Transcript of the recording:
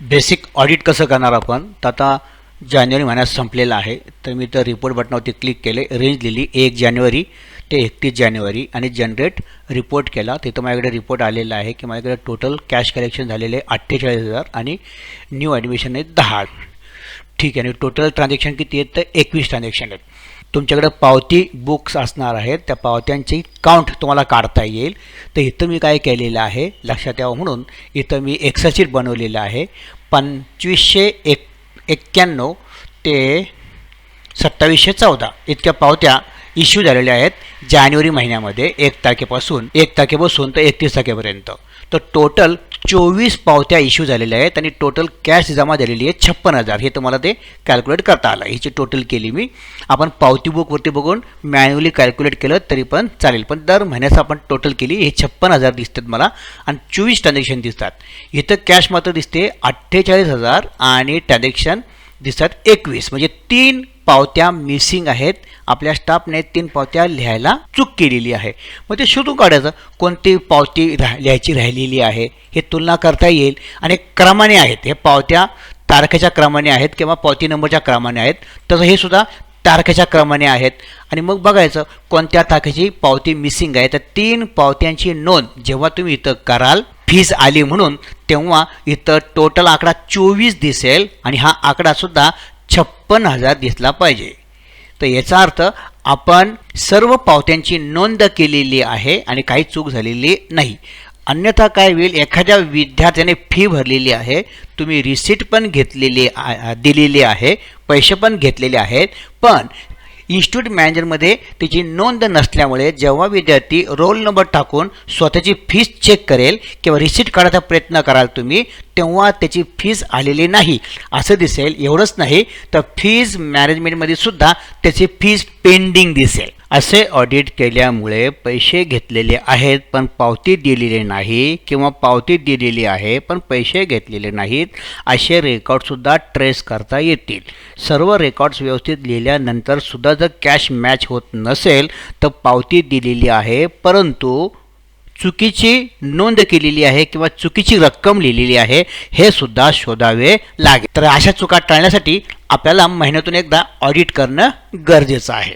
Basic audit कसं करणार आपण? तर आता जानेवारी महिन्यात संपलेला आहे. तर मी तर रिपोर्ट बटनावरती क्लिक केले. रेंज लिहिली एक जानेवारी ते एकतीस जानेवारी आणि जनरेट रिपोर्ट केला. तिथं माझ्याकडे रिपोर्ट आलेला आहे की माझ्याकडे टोटल कॅश कलेक्शन झालेले अठ्ठेचाळीस हजार आणि न्यू ॲडमिशन आहे दहा. ठीक आहे. आणि टोटल ट्रान्झॅक्शन किती आहेत? तर एकवीस ट्रान्झॅक्शन आहेत. तुमच्याकडे पावती बुक्स असणार आहेत. त्या पावत्यांची काउंट तुम्हाला काढता येईल. तर इथं मी काय केलेलं आहे लक्षात यावं म्हणून इथं मी एक्सरशीट बनवलेलं आहे. पंचवीसशे एक एक्क्याण्णव ते सत्तावीसशे चौदा इतक्या पावत्या इश्यू झालेले आहेत जानेवारी महिन्यामध्ये एक तारखेपासून. एक तारखेपासून तर एकतीस तारखेपर्यंत. तर टोटल चोवीस पावत्या इश्यू झालेल्या आहेत आणि टोटल कॅश जमा झालेली आहे छप्पन हजार. हे तुम्हाला ते कॅल्क्युलेट करता आलं. ह्याची टोटल केली मी. आपण पावती बुकवरती बघून मॅन्युअली कॅल्क्युलेट केलं तरी पण चालेल. पण दर महिन्याचं आपण टोटल केली हे छप्पन हजार दिसतात मला. आणि चोवीस ट्रान्झॅक्शन दिसतात. इथं कॅश मात्र दिसते अठ्ठेचाळीस हजार आणि ट्रान्झॅक्शन दिसतात. एकवीस. म्हणजे तीन पावत्या मिसिंग आहेत. आपल्या स्टाफने तीन पावत्या लिहायला चूक केलेली आहे. मग ते शोधून काढायचं कोणती पावती राह लिहायची राहिलेली आहे हे तुलना करता येईल. आणि क्रमाने आहेत. हे पावत्या तारखेच्या क्रमाने आहेत किंवा पावती नंबरच्या क्रमाने आहेत. तसं हे सुद्धा तारखेच्या क्रमाने आहेत. आणि मग बघायचं कोणत्या तारखेची पावती मिसिंग आहे. तर तीन पावत्यांची नोंद जेव्हा तुम्ही इथं कराल फीज आली म्हणून तेव्हा इथं टोटल आकडा चोवीस दिसेल आणि हा आकडासुद्धा छप्पन हजार दिसला पाहिजे. तर याचा अर्थ आपण सर्व पावत्यांची नोंद केलेली आहे आणि काही चूक झालेली नाही. अन्यथा काय होईल? एखाद्या विद्यार्थ्याने फी भरलेली आहे तुम्ही रिसिट पण घेतलेली दिलेली आहे पैसे पण घेतलेले आहेत पण इन्स्टिट्यूट मॅनेजरमध्ये त्याची नोंद नसल्यामुळे जेव्हा विद्यार्थी रोल नंबर टाकून स्वतःची फीस चेक करेल किंवा रिसिट काढायचा प्रयत्न कराल तुम्ही तेव्हा त्याची फीस आलेली नाही. असं दिसेल एवढंच नाही तर फीज मॅनेजमेंटमध्ये सुद्धा त्याची फीज पेंडिंग दिसेल. असे ऑडिट केल्यामुळे पैसे घेतलेले आहेत पण पावती दिलेली नाही किंवा पावती दिलेली आहे पण पैसे घेतलेले नाहीत असे रेकॉर्डसुद्धा ट्रेस करता येतील. सर्व रेकॉर्ड्स व्यवस्थित लिहिल्यानंतर सुद्धा जर कॅश मॅच होत नसेल तर पावती दिलेली आहे परंतु चुकीची नोंद केलेली आहे किंवा चुकीची रक्कम लिहिलेली आहे हे सुद्धा शोधावे लागेल. तर अशा चुका टाळण्यासाठी आपल्याला महिन्यातून एकदा ऑडिट करणं गरजेचं आहे.